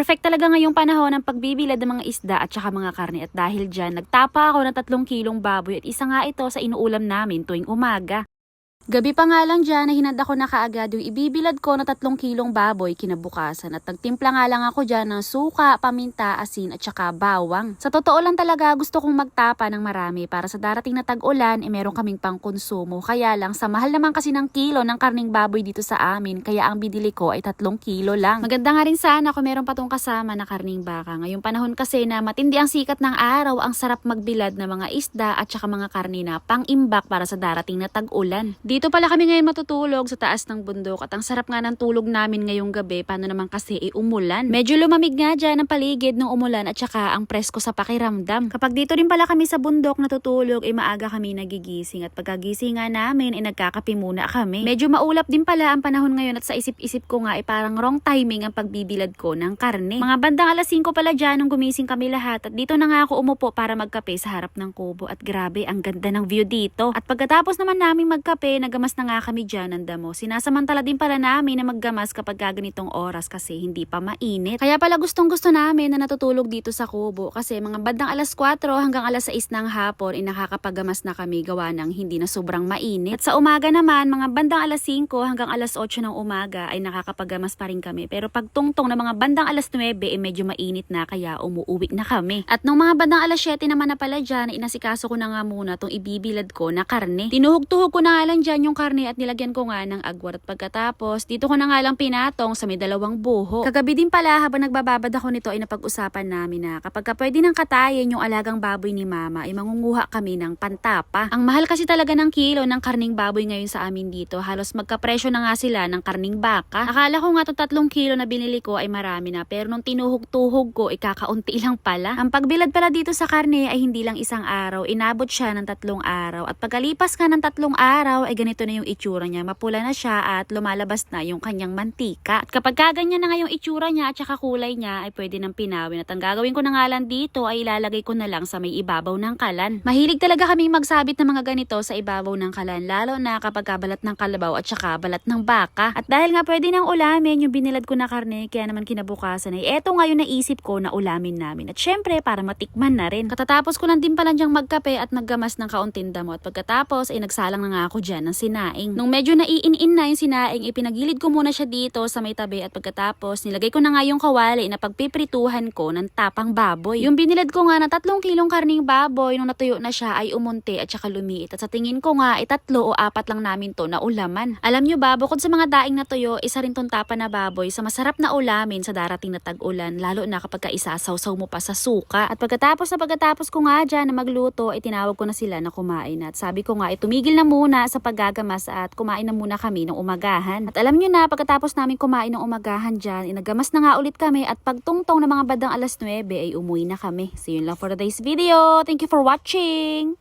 Perfect talaga ngayong panahon ng pagbibilad ng mga isda at saka mga karne at dahil dyan, nagtapa ako ng tatlong kilong baboy at isa nga ito sa inuulam namin tuwing umaga. Gabi pa nga lang dyan na hinanda ko na kaagad yung ibibilad ko na tatlong kilong baboy kinabukasan at nagtimpla nga lang ako dyan ng suka, paminta, asin at saka bawang. Sa totoo lang talaga gusto kong magtapa ng marami para sa darating na tag-ulan eh meron kaming pang konsumo. Kaya lang sa mahal naman kasi ng kilo ng karning baboy dito sa amin kaya ang binili ko ay tatlong kilo lang. Maganda nga rin sana kung meron pa tong kasama na karning baka. Ngayong panahon kasi na matindi ang sikat ng araw, ang sarap magbilad ng mga isda at saka mga karne na pang-imbak para sa darating na tag-ulan. Dito pala kami ngayon matutulog sa taas ng bundok at ang sarap nga ng tulog namin ngayong gabi. Paano naman kasi e umulan. Medyo lumamig nga dyan ang paligid ng umulan at saka ang presko sa pakiramdam. Kapag dito rin pala kami sa bundok natutulog, eh maaga kami nagigising at pagkagising nga namin, eh nagkakape muna kami. Medyo maulap din pala ang panahon ngayon at sa isip-isip ko nga, eh parang wrong timing ang pagbibilad ko ng karne. Mga bandang alas 5 pala dyan nung gumising kami lahat at dito na nga ako umupo para magkape sa harap ng kubo at grabe, ang ganda ng view dito. At pagkatapos naman namin magkape, nagamas na nga kami dyan ng damo. Sinasamantala din pala namin na maggamas kapag ganitong oras kasi hindi pa mainit. Kaya pala gustong gusto namin na natutulog dito sa kubo kasi mga bandang alas 4 hanggang alas 6 ng hapon ay nakakapagamas na kami gawa ng hindi na sobrang mainit. At sa umaga naman, mga bandang alas 5 hanggang alas 8 ng umaga ay nakakapagamas pa rin kami. Pero pag tungtong na mga bandang alas 9 ay medyo mainit na kaya umuuwi na kami. At nung mga bandang alas 7 naman na pala dyan, inasikaso ko na nga muna tong ibibilad ko na karne. Tinuhog-tuhog ko na nga lang dyan yung karne at nilagyan ko nga ng agwat at pagkatapos dito ko na nga lang pinatong sa may dalawang buho. Kagabi din pala habang nagbababad ako nito ay napag-usapan namin na kapag ka pwede nang katayin yung alagang baboy ni mama ay mangunguha kami ng pantapa. Ang mahal kasi talaga ng kilo ng karning baboy ngayon sa amin dito. Halos magkapresyo na nga sila ng karning baka. Akala ko nga itong tatlong kilo na binili ko ay marami na pero nung tinuhog-tuhog ko ay kakaunti lang pala. Ang pagbilad pala dito sa karne ay hindi lang isang araw. Inabot siya ng tatlong araw at pagkalipas ka ng tatlong araw ay ganito na yung itsura niya. Mapula na siya at lumalabas na yung kanyang mantika. At kapag kaganyan na nga yung itsura niya at saka kulay niya ay pwede nang pinawin. At ang gagawin ko na nga lang dito ay ilalagay ko na lang sa may ibabaw ng kalan. Mahilig talaga kaming magsabit ng mga ganito sa ibabaw ng kalan lalo na kapag kabalat ng kalabaw at saka balat ng baka. At dahil nga pwede nang ulamin yung binilad ko na karne kaya naman kinabukasan ay eto nga yung naisip ko na ulamin namin. At syempre para matikman na rin. Katatapos ko lang din pala diyang magkape at naggamas ng kaunting damo at pagkatapos ay nagsalang na nga ako dyan ng sinaing. Nung medyo naiin-in na yung sinaing, ipinagilid ko muna siya dito sa may tabi at pagkatapos nilagay ko na nga yung kawali na pagpiprituhan ko ng tapang baboy. Yung binilad ko nga na tatlong kilong karning baboy nung natuyo na siya ay umunti at saka lumiit. At sa tingin ko nga ay tatlo o apat lang namin to na ulaman. Alam nyo ba, bukod sa mga daing na tuyo, isa rin tong tapa na baboy sa masarap na ulamin sa darating na tag-ulan, lalo na kapag ka isasawsaw mo pa sa suka. At pagkatapos na pagkatapos ko nga dyan na magluto, ay tinawag ko na sila na kumain. At sabi ko nga, ay tumigil na muna sa paggagamas at kumain na muna kami ng umagahan. At alam nyo na, pagkatapos namin kumain ng umagahan dyan, inagamas na nga ulit kami at pagtungtong ng mga badang alas 9 ay umuwi na kami. So yun lang for today's video. Thank you for watching!